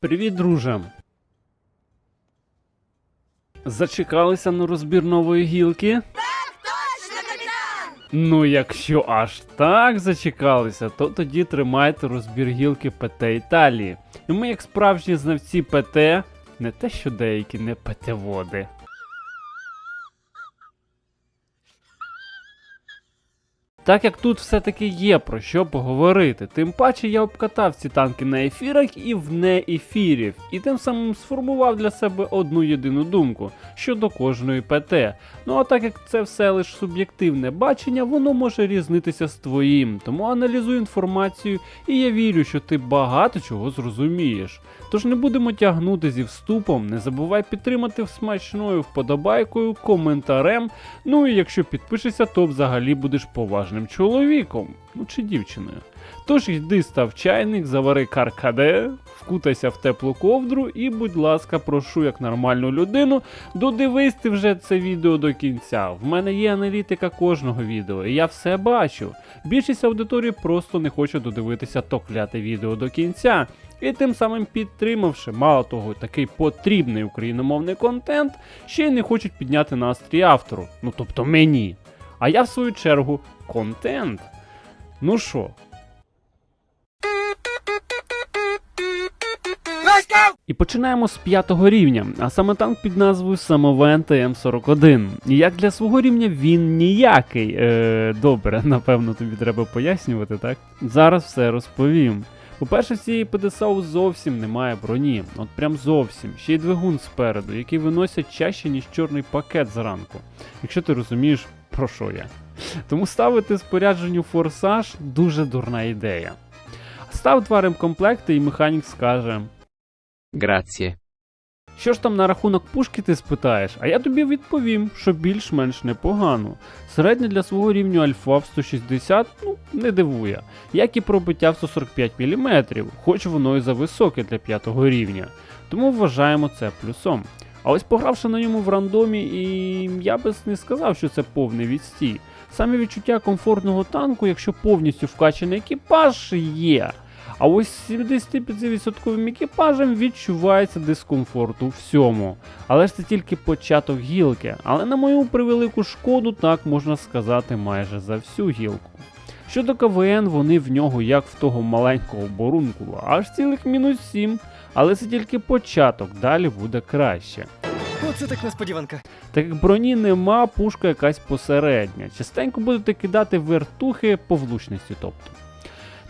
Привіт, друже. Зачекалися на розбір нової гілки? Так, точно, капітан! Ну, якщо аж так зачекалися, то тоді тримайте розбір гілки ПТ Італії. І ми, як справжні знавці ПТ, не те, що деякі не ПТ-води. Так як тут все-таки є про що поговорити, тим паче я обкатав ці танки на ефірах і в неефірів, і тим самим сформував для себе одну єдину думку щодо кожної ПТ. Ну а так як це все лише суб'єктивне бачення, воно може різнитися з твоїм, тому аналізуй інформацію, і я вірю, що ти багато чого зрозумієш. Тож не будемо тягнути зі вступом, не забувай підтримати смачною вподобайкою, коментарем. Ну і якщо підпишешся, то взагалі будеш поважним чоловіком, ну чи дівчиною. Тож йди став чайник, завари каркаде, вкутайся в теплу ковдру і, будь ласка, прошу як нормальну людину, додивись ти вже це відео до кінця. В мене є аналітика кожного відео, і я все бачу. Більшість аудиторії просто не хоче додивитися то кляте відео до кінця. І тим самим підтримавши, мало того, такий потрібний україномовний контент, ще й не хочуть підняти настрій автору, ну тобто мені. А я в свою чергу контент. Ну що? І починаємо з п'ятого рівня, а саме танк під назвою Самовен ТМ41. І як для свого рівня він ніякий. Е, добре, напевно, тобі треба пояснювати, так? Зараз все розповім. По-перше, цієї ПДСАУ зовсім немає броні, от прям зовсім. Ще й двигун спереду, який виносять чаще, ніж чорний пакет зранку. Якщо ти розумієш, про що я. Тому ставити спорядженню форсаж дуже дурна ідея. Став два ремкомплекти і механік скаже: Grazie. що ж там на рахунок пушки ти спитаєш, а я тобі відповім, що більш-менш непогано. Середня для свого рівню альфа в 160 ну, не дивує, як і пробиття в 145 мм, хоч воно і зависоке для п'ятого рівня. Тому вважаємо це плюсом. А ось погравши на ньому в рандомі, і я би не сказав, що це повний відстій. Саме відчуття комфортного танку, якщо повністю вкачаний екіпаж, є. А ось 75% екіпажем відчувається дискомфорт у всьому. Але ж це тільки початок гілки. Але на мою превелику шкоду, так можна сказати, майже за всю гілку. Щодо КВН, вони в нього, як в того маленького борункула, аж цілих мінус 7. Але це тільки початок, далі буде краще. Оце так несподіванка. Так як броні нема, пушка якась посередня. Частенько будете кидати вертухи по влучності, тобто.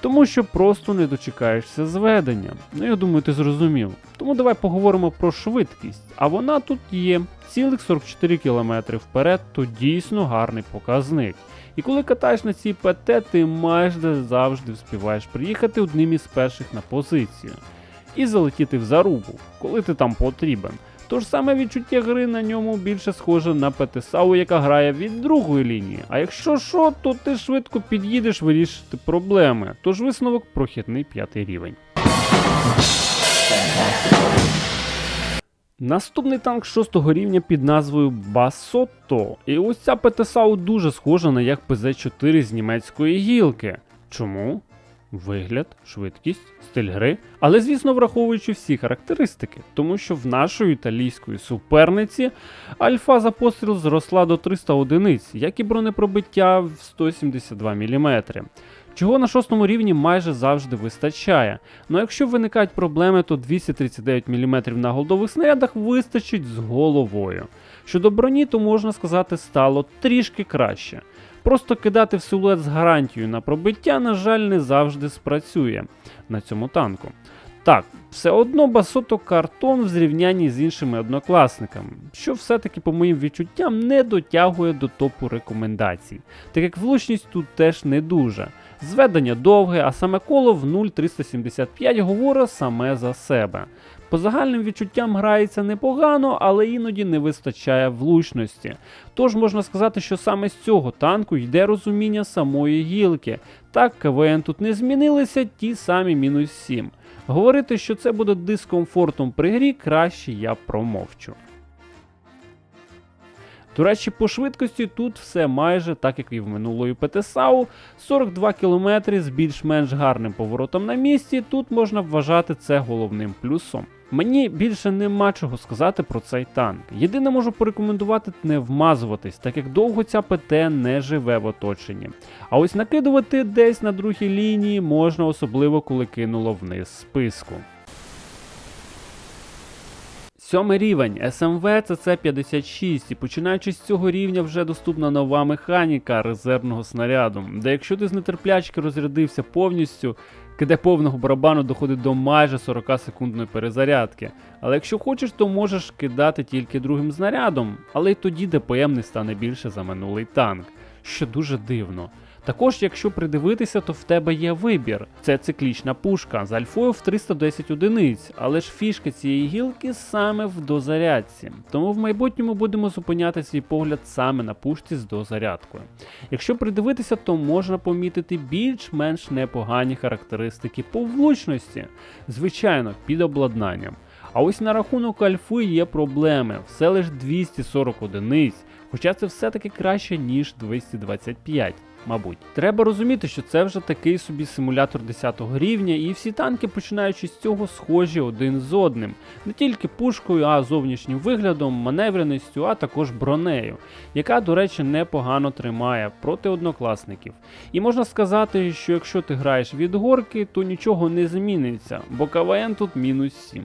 Тому що просто не дочекаєшся зведення. Ну я думаю, ти зрозумів. Тому давай поговоримо про швидкість. А вона тут є. Цілих 44 км вперед, то дійсно гарний показник. І коли катаєш на цій ПТ, ти майже завжди вспіваєш приїхати одним із перших на позицію. І залетіти в зарубу, коли ти там потрібен. Тож саме відчуття гри на ньому більше схоже на ПТСАУ, яка грає від другої лінії. А якщо що, то ти швидко під'їдеш вирішити проблеми. Тож висновок прохідний п'ятий рівень. Наступний танк шостого рівня під назвою Басото. І ось ця ПТСАУ дуже схожа на як ПЗ-4 з німецької гілки. Чому? Вигляд, швидкість, стиль гри, але звісно враховуючи всі характеристики, тому що в нашої італійської суперниці альфа за постріл зросла до 300 одиниць, як і бронепробиття в 172 мм. Чого на шостому рівні майже завжди вистачає. Ну якщо виникають проблеми, то 239 мм на голдових снарядах вистачить з головою. Щодо броні, то можна сказати, стало трішки краще. Просто кидати в силует з гарантією на пробиття, на жаль, не завжди спрацює на цьому танку. Так, все одно басото картон в зрівнянні з іншими однокласниками, що все-таки, по моїм відчуттям, не дотягує до топу рекомендацій, так як влучність тут теж не дуже. Зведення довге, а саме коло в 0,375 говорить саме за себе. По загальним відчуттям грається непогано, але іноді не вистачає влучності. Тож можна сказати, що саме з цього танку йде розуміння самої гілки. Так, КВН тут не змінилися, ті самі мінус 7. Говорити, що це буде дискомфортом при грі, краще я промовчу. До речі, по швидкості тут все майже так, як і в минулої ПТСАУ. 42 км з більш-менш гарним поворотом на місці. Тут можна вважати це головним плюсом. Мені більше нема чого сказати про цей танк. Єдине можу порекомендувати не вмазуватись, так як довго ця ПТ не живе в оточенні. А ось накидувати десь на другій лінії можна, особливо коли кинуло вниз списку. Сьомий рівень СМВ ЦЦ-56, і починаючи з цього рівня вже доступна нова механіка резервного снаряду, де якщо ти з нетерплячки розрядився повністю, КД повного барабану доходить до майже 40 секундної перезарядки. Але якщо хочеш, то можеш кидати тільки другим знарядом, але й тоді ДПМ не стане більше за минулий танк, що дуже дивно. Також, якщо придивитися, то в тебе є вибір. Це циклічна пушка з альфою в 310 одиниць, але ж фішка цієї гілки саме в дозарядці. Тому в майбутньому будемо зупиняти свій погляд саме на пушці з дозарядкою. Якщо придивитися, то можна помітити більш-менш непогані характеристики по влучності, звичайно, під обладнанням. А ось на рахунок альфи є проблеми, все лише 240 одиниць, хоча це все-таки краще, ніж 225. Мабуть, треба розуміти, що це вже такий собі симулятор 10 рівня, і всі танки, починаючи з цього, схожі один з одним. Не тільки пушкою, а зовнішнім виглядом, маневреністю, а також бронею, яка, до речі, непогано тримає проти однокласників. І можна сказати, що якщо ти граєш від горки, то нічого не зміниться, бо КВН тут мінус 7.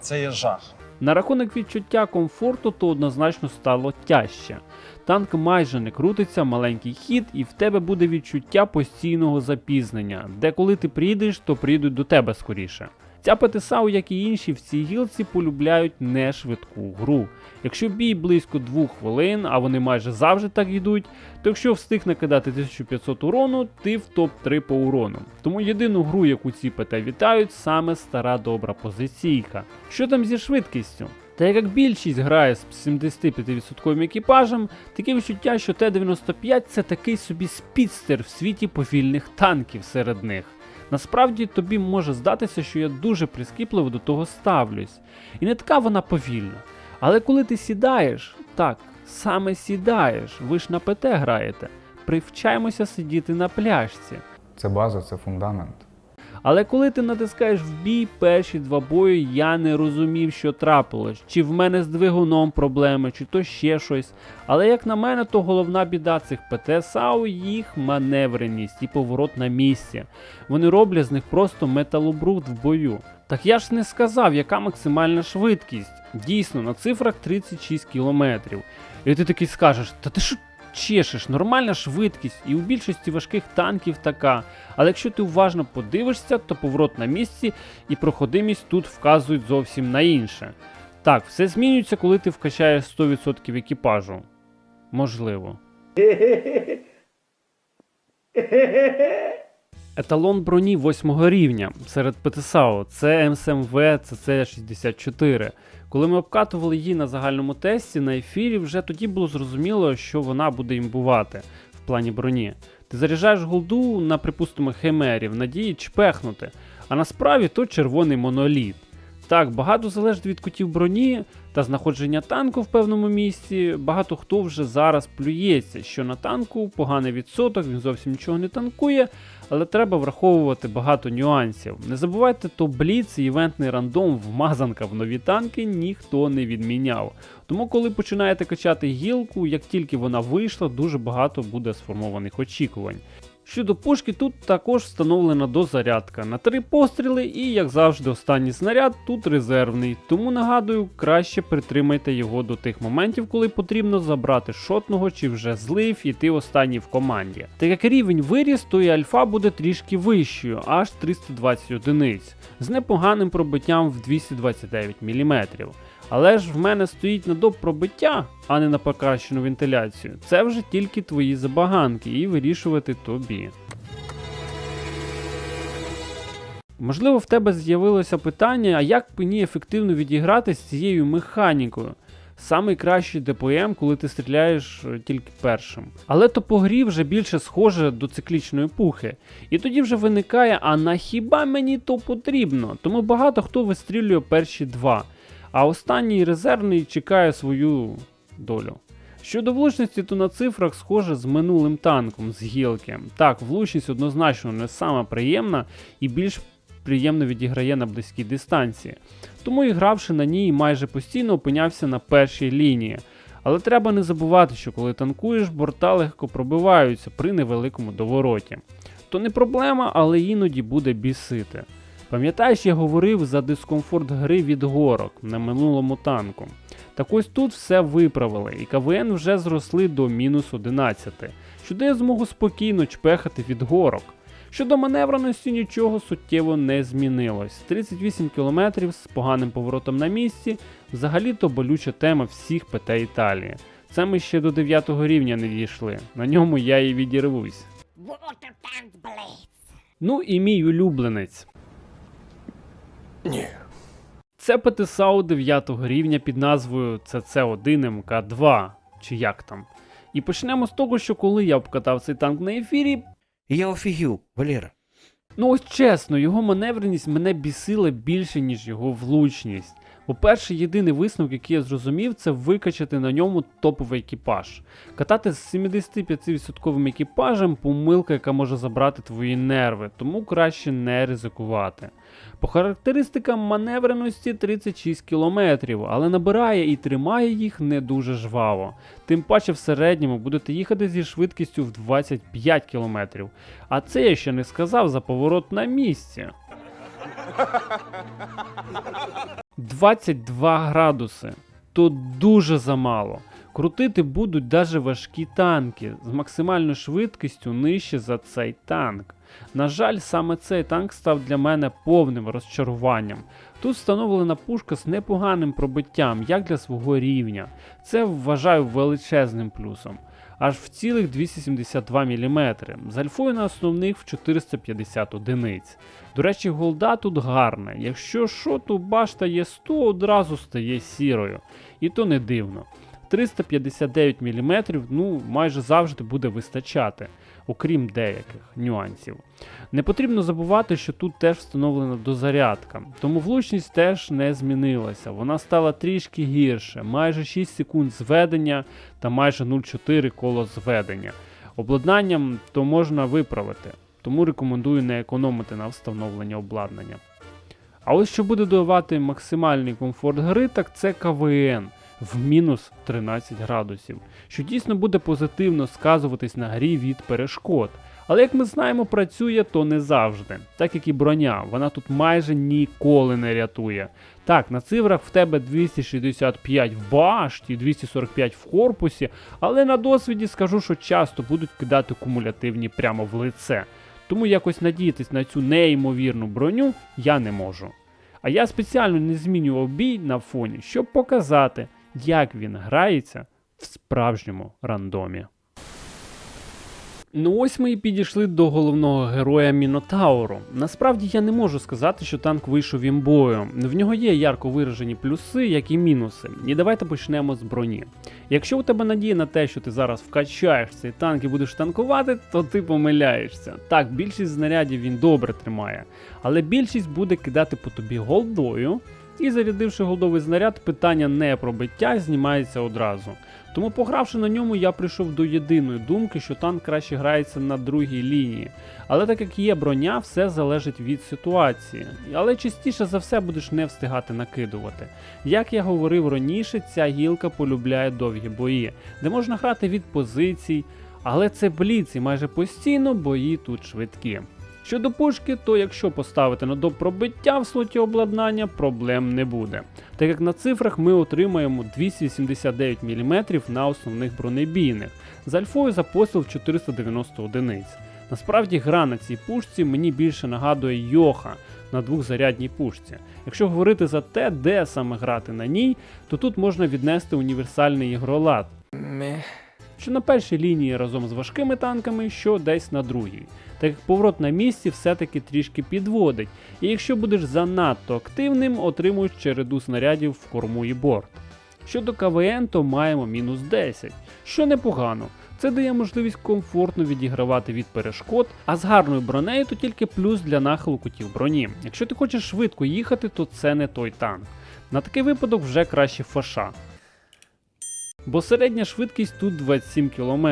Це є жах. На рахунок відчуття комфорту, то однозначно стало тяжче. Танк майже не крутиться, маленький хід, і в тебе буде відчуття постійного запізнення, де коли ти приїдеш, то приїдуть до тебе скоріше. Ця ПТСАУ, як і інші в цій гілці, полюбляють не швидку гру. Якщо бій близько 2 хвилин, а вони майже завжди так йдуть, то якщо встиг накидати 1500 урону, ти в топ-3 по урону. Тому єдину гру, яку ці ПТ вітають, саме стара добра позиційка. Що там зі швидкістю? Та як більшість грає з 75% екіпажем, таке відчуття, що Т-95 це такий собі спідстер в світі повільних танків серед них. Насправді тобі може здатися, що я дуже прискіпливо до того ставлюсь. І не така вона повільна. Але коли ти сідаєш, так, саме сідаєш, ви ж на ПТ граєте, привчаємося сидіти на пляжці. Це база, це фундамент. Але коли ти натискаєш в бій перші два бої, я не розумів, що трапилось, чи в мене з двигуном проблеми, чи то ще щось. Але як на мене, то головна біда цих ПТ САУ їх маневреність і поворот на місці. Вони роблять з них просто металобрухт в бою. Так я ж не сказав, яка максимальна швидкість. Дійсно, на цифрах 36 км. І ти такий скажеш, та ти що чешеш, нормальна швидкість, і у більшості важких танків така. Але якщо ти уважно подивишся, то поворот на місці і проходимість тут вказують зовсім на інше. Так, все змінюється, коли ти вкачаєш 100% екіпажу. Можливо. Еталон броні 8 рівня серед ПТСАУ це МСМВ CC64. Коли ми обкатували її на загальному тесті на ефірі, вже тоді було зрозуміло, що вона буде імбувати в плані броні. Ти заряджаєш голду на, припустимо, химері в надії чпехнути, а насправді то червоний моноліт. Так, багато залежить від кутів броні та знаходження танку в певному місці. Багато хто вже зараз плюється, що на танку поганий відсоток, він зовсім нічого не танкує, але треба враховувати багато нюансів. Не забувайте, то бліц і івентний рандом вмазанка в нові танки ніхто не відміняв. Тому, коли починаєте качати гілку, як тільки вона вийшла, дуже багато буде сформованих очікувань. Щодо пушки, тут також встановлена дозарядка на три постріли, і, як завжди, останній снаряд тут резервний. Тому нагадую, краще притримайте його до тих моментів, коли потрібно забрати шотного чи вже злив і ти останній в команді. Так як рівень виріс, то і альфа буде трішки вищою, аж 320 одиниць, з непоганим пробиттям в 229 мм. Але ж в мене стоїть на доп пробиття, а не на покращену вентиляцію. Це вже тільки твої забаганки і вирішувати тобі. Можливо, в тебе з'явилося питання, а як мені ефективно відіграти з цією механікою? Самий кращий ДПМ, коли ти стріляєш е, тільки першим. Але то по вже більше схоже до циклічної пухи. І тоді вже виникає, а на хіба мені то потрібно? Тому багато хто вистрілює перші два а останній резервний чекає свою долю. Щодо влучності, то на цифрах схоже з минулим танком з гілки. Так, влучність однозначно не сама приємна і більш приємно відіграє на близькій дистанції. Тому і гравши на ній майже постійно опинявся на першій лінії. Але треба не забувати, що коли танкуєш, борта легко пробиваються при невеликому довороті. То не проблема, але іноді буде бісити. Пам'ятаєш, я говорив за дискомфорт гри від горок на минулому танку. Так ось тут все виправили, і КВН вже зросли до мінус 11, що дає змогу спокійно чпехати від горок. Щодо маневреності нічого суттєво не змінилось. 38 км з поганим поворотом на місці взагалі-то болюча тема всіх ПТ Італії. Це ми ще до 9 рівня не дійшли. На ньому я і відірвусь. Ну і мій улюбленець. Ні. Це ПТСАУ 9 рівня під назвою CC1 МК2, чи як там. І почнемо з того, що коли я обкатав цей танк на ефірі, Я офігів, Валера. ну ось чесно, його маневреність мене бісила більше, ніж його влучність. По-перше, єдиний висновок, який я зрозумів, це викачати на ньому топовий екіпаж. Катати з 75% екіпажем помилка, яка може забрати твої нерви, тому краще не ризикувати. По характеристикам маневреності 36 км, але набирає і тримає їх не дуже жваво. Тим паче в середньому будете їхати зі швидкістю в 25 км. А це я ще не сказав за поворот на місці. 22 градуси. То дуже замало. Крутити будуть даже важкі танки з максимальною швидкістю нижче за цей танк. На жаль, саме цей танк став для мене повним розчаруванням. Тут встановлена пушка з непоганим пробиттям, як для свого рівня. Це вважаю величезним плюсом. Аж в цілих 272 мм, з альфою на основних в 450 одиниць. До речі, голда тут гарна. Якщо що, то башта є 100 одразу стає сірою. І то не дивно. 359 мм ну, майже завжди буде вистачати, окрім деяких нюансів. Не потрібно забувати, що тут теж встановлена дозарядка, тому влучність теж не змінилася. Вона стала трішки гірше, майже 6 секунд зведення та майже 0,4 коло зведення. Обладнанням то можна виправити, тому рекомендую не економити на встановленні обладнання. А ось що буде давати максимальний комфорт гри, так це КВН в мінус 13 градусів, що дійсно буде позитивно сказуватись на грі від перешкод. Але як ми знаємо, працює то не завжди, так як і броня, вона тут майже ніколи не рятує. Так, на цифрах в тебе 265 в башті, 245 в корпусі, але на досвіді скажу, що часто будуть кидати кумулятивні прямо в лице. Тому якось надіятись на цю неймовірну броню я не можу. А я спеціально не змінював бій на фоні, щоб показати, як він грається в справжньому рандомі. Ну ось ми і підійшли до головного героя Мінотауру. Насправді я не можу сказати, що танк вийшов імбою. В нього є ярко виражені плюси, як і мінуси. І давайте почнемо з броні. Якщо у тебе надія на те, що ти зараз вкачаєш цей танк і будеш танкувати, то ти помиляєшся. Так, більшість знарядів він добре тримає, але більшість буде кидати по тобі голдою. І зарядивши голдовий знаряд, питання не про биття знімається одразу. Тому, погравши на ньому, я прийшов до єдиної думки, що танк краще грається на другій лінії. Але так як є броня, все залежить від ситуації. Але частіше за все будеш не встигати накидувати. Як я говорив раніше, ця гілка полюбляє довгі бої, де можна грати від позицій, але це бліц і майже постійно бої тут швидкі. Щодо пушки, то якщо поставити на доп пробиття в слоті обладнання, проблем не буде. Так як на цифрах ми отримаємо 279 мм на основних бронебійних, з альфою за постріл в 490 одиниць. Насправді гра на цій пушці мені більше нагадує Йоха на двохзарядній пушці. Якщо говорити за те, де саме грати на ній, то тут можна віднести універсальний ігролад. Що на першій лінії разом з важкими танками, що десь на другій. Так як поворот на місці все-таки трішки підводить, і якщо будеш занадто активним, отримуєш череду снарядів в корму і борт. Щодо КВН, то маємо мінус 10, що непогано. Це дає можливість комфортно відігравати від перешкод, а з гарною бронею то тільки плюс для нахилу кутів броні. Якщо ти хочеш швидко їхати, то це не той танк. На такий випадок вже краще фаша. Бо середня швидкість тут 27 км,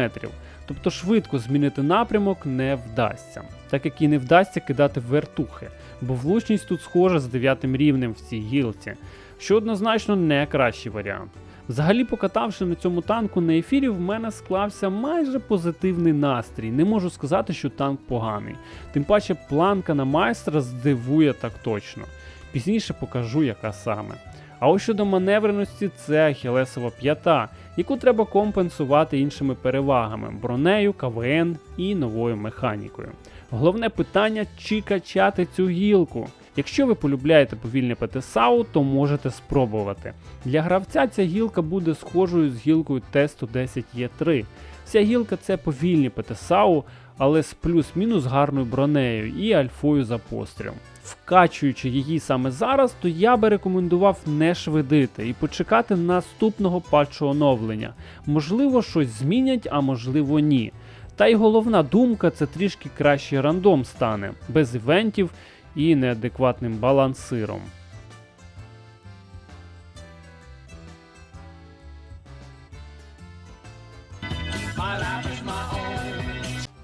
тобто швидко змінити напрямок не вдасться, так як і не вдасться кидати вертухи, бо влучність тут схожа з 9 рівнем в цій гілці, що однозначно не кращий варіант. Взагалі, покатавши на цьому танку на ефірі, в мене склався майже позитивний настрій. Не можу сказати, що танк поганий. Тим паче планка на майстра здивує так точно. Пізніше покажу, яка саме. А ось щодо маневреності, це Ахілесова п'ята, яку треба компенсувати іншими перевагами бронею, КВН і новою механікою. Головне питання, чи качати цю гілку. Якщо ви полюбляєте повільне ПТСАУ, то можете спробувати. Для гравця ця гілка буде схожою з гілкою Т-110Е3. Ця гілка це повільні ПТСАУ, але з плюс-мінус гарною бронею і альфою за постріл. Вкачуючи її саме зараз, то я би рекомендував не швидити і почекати наступного патчу оновлення. Можливо, щось змінять, а можливо ні. Та й головна думка це трішки кращий рандом стане, без івентів і неадекватним балансиром.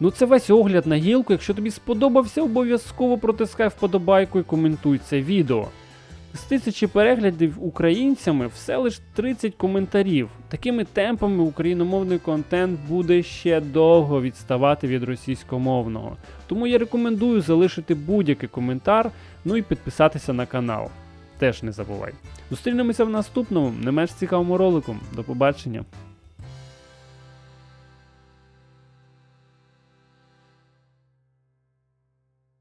Ну це весь огляд на гілку. Якщо тобі сподобався, обов'язково протискай вподобайку і коментуй це відео. З тисячі переглядів українцями все лише 30 коментарів. Такими темпами україномовний контент буде ще довго відставати від російськомовного. Тому я рекомендую залишити будь-який коментар, ну і підписатися на канал. Теж не забувай. Зустрінемося в наступному, не менш цікавому ролику. До побачення.